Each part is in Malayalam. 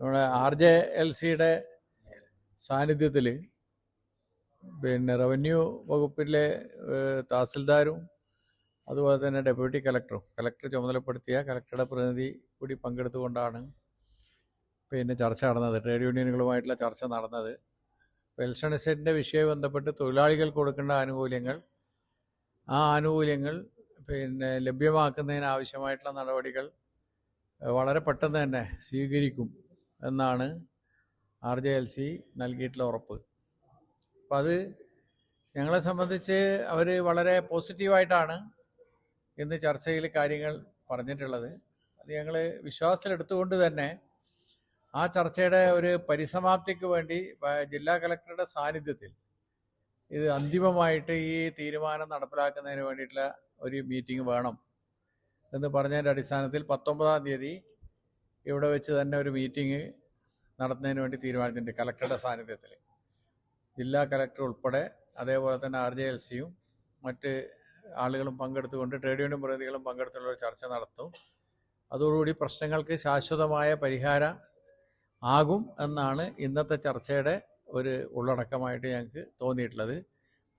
നമ്മുടെ ആർ ജെ എൽ സിയുടെ സാന്നിധ്യത്തിൽ പിന്നെ റവന്യൂ വകുപ്പിലെ തഹസിൽദാരും അതുപോലെ തന്നെ ഡെപ്യൂട്ടി കലക്ടറും കലക്ടർ ചുമതലപ്പെടുത്തിയ കലക്ടറുടെ പ്രതിനിധി കൂടി പങ്കെടുത്തുകൊണ്ടാണ് പിന്നെ ചർച്ച നടന്നത്. ട്രേഡ് യൂണിയനുകളുമായിട്ടുള്ള ചർച്ച നടന്നത്. പെൻഷൻ എസ്റ്റേറ്റിന്റെ വിഷയവുമായി ബന്ധപ്പെട്ട് തൊഴിലാളികൾ കൊടുക്കേണ്ട ആനുകൂല്യങ്ങൾ ആ ആനുകൂല്യങ്ങൾ പിന്നെ ലഭ്യമാക്കുന്നതിന് ആവശ്യമായിട്ടുള്ള നടപടികൾ വളരെ പെട്ടെന്ന് തന്നെ സ്വീകരിക്കും. എന്നാണ് ആർ ജെ എൽ സി നൽകിയിട്ടുള്ള ഉറപ്പ്. അപ്പം അത് ഞങ്ങളെ സംബന്ധിച്ച് അവർ വളരെ പോസിറ്റീവായിട്ടാണ് ഇന്ന് ചർച്ചയിൽ കാര്യങ്ങൾ പറഞ്ഞിട്ടുള്ളത്. അത് ഞങ്ങൾ വിശ്വാസത്തിലെടുത്തുകൊണ്ട് തന്നെ ആ ചർച്ചയുടെ ഒരു പരിസമാപ്തിക്ക് വേണ്ടി ജില്ലാ കലക്ടറുടെ സാന്നിധ്യത്തിൽ ഇത് അന്തിമമായിട്ട് ഈ തീരുമാനം നടപ്പിലാക്കുന്നതിന് വേണ്ടിയിട്ടുള്ള ഒരു മീറ്റിംഗ് വേണം എന്ന് പറഞ്ഞതിന്റെ അടിസ്ഥാനത്തിൽ പത്തൊമ്പതാം തീയതി ഇവിടെ വെച്ച് തന്നെ ഒരു മീറ്റിംഗ് നടത്തുന്നതിന് വേണ്ടി തീരുമാനിച്ചിട്ടുണ്ട് കലക്ടറുടെ സാന്നിധ്യത്തിൽ. ജില്ലാ കലക്ടർ ഉൾപ്പെടെ അതേപോലെ തന്നെ ആർ ജെ എൽ സിയും മറ്റ് ആളുകളും പങ്കെടുത്തുകൊണ്ട് ട്രേഡ് യൂണിയൻ പ്രതിനിധികളും പങ്കെടുത്തുള്ള ഒരു ചർച്ച നടത്തും. അതോടുകൂടി പ്രശ്നങ്ങൾക്ക് ശാശ്വതമായ പരിഹാര ആകും എന്നാണ് ഇന്നത്തെ ചർച്ചയുടെ ഒരു ഉള്ളടക്കമായിട്ട് ഞങ്ങൾക്ക് തോന്നിയിട്ടുള്ളത്.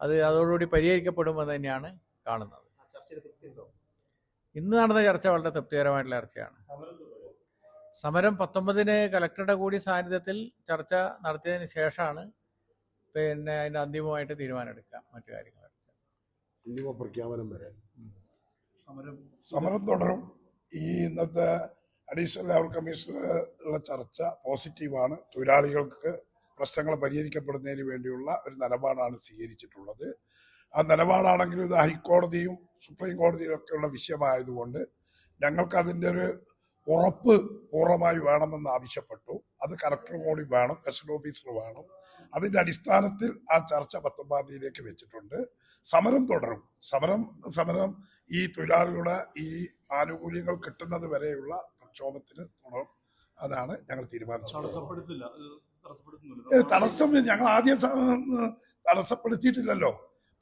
അത് അതോടുകൂടി പരിഹരിക്കപ്പെടുമെന്ന് തന്നെയാണ് കാണുന്നത്. ഇന്ന് നടന്ന ചർച്ച വളരെ തൃപ്തികരമായിട്ടുള്ള ചർച്ചയാണ്. സമരം പത്തൊമ്പതിന് കലക്ടറുടെ കൂടി സാന്നിധ്യത്തിൽ ചർച്ച നടത്തിയതിന് ശേഷമാണ് പിന്നെ അതിന്റെ അന്തിമമായിട്ട് തീരുമാനമെടുക്കുക മറ്റു കാര്യങ്ങൾ അന്തിമ പ്രഖ്യാപനം വരെ. സമരം തുടരും. ഈ ഇന്നത്തെ അഡീഷണൽ ലേബർ കമ്മീഷനുള്ള ചർച്ച പോസിറ്റീവാണ്. തൊഴിലാളികൾക്ക് പ്രശ്നങ്ങൾ പരിഹരിക്കപ്പെടുന്നതിന് വേണ്ടിയുള്ള ഒരു നിലപാടാണ് സ്വീകരിച്ചിട്ടുള്ളത്. ആ നിലപാടാണെങ്കിലും ഇത് ഹൈക്കോടതിയും സുപ്രീം കോടതിയും ഒക്കെയുള്ള വിഷയമായതുകൊണ്ട് ഞങ്ങൾക്ക് അതിന്റെ ഒരു ഉറപ്പ് പൂർണമായി വേണമെന്ന് ആവശ്യപ്പെട്ടു. അത് കലക്ടർ കൂടി വേണം സ്പെഷ്യൽ ഓഫീസർ വേണം. അതിന്റെ അടിസ്ഥാനത്തിൽ ആ ചർച്ച പത്തൊമ്പതാം തീയതിയിലേക്ക് വെച്ചിട്ടുണ്ട്. സമരം തുടരും. സമരം സമരം ഈ തൊഴിലാളികളുടെ ഈ ആനുകൂല്യങ്ങൾ കിട്ടുന്നത് വരെയുള്ള പ്രക്ഷോഭത്തിന് തുടരും അതാണ് ഞങ്ങൾ തീരുമാനിച്ചത്. തടസ്സം ഞങ്ങൾ ആദ്യം തടസ്സപ്പെടുത്തിയിട്ടില്ലല്ലോ.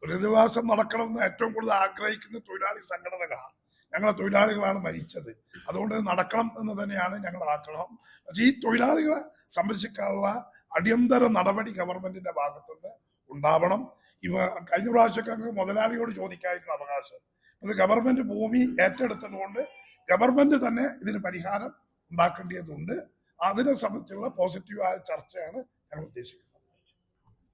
പുനരധിവാസം നടക്കണമെന്ന് ഏറ്റവും കൂടുതൽ ആഗ്രഹിക്കുന്ന തൊഴിലാളി സംഘടനകളാണ് ഞങ്ങളെ തൊഴിലാളികളാണ് മരിച്ചത്. അതുകൊണ്ട് നടക്കണം എന്ന് തന്നെയാണ് ഞങ്ങളുടെ ആഗ്രഹം. പക്ഷേ ഈ തൊഴിലാളികളെ സംരക്ഷിക്കാനുള്ള അടിയന്തര നടപടി ഗവൺമെന്റിന്റെ ഭാഗത്തുനിന്ന് ഉണ്ടാവണം. ഇവ കഴിഞ്ഞ പ്രാവശ്യമൊക്കെ മുതലാളിയോട് ചോദിക്കാതിരുന്ന അവകാശം. അത് ഗവൺമെന്റ് ഭൂമി ഏറ്റെടുത്തതുകൊണ്ട് ഗവൺമെന്റ് തന്നെ ഇതിന് പരിഹാരം ഉണ്ടാക്കേണ്ടതുണ്ട്. അതിനെ സംബന്ധിച്ചുള്ള പോസിറ്റീവായ ചർച്ചയാണ് ഞങ്ങൾ ഉദ്ദേശിക്കുന്നത്.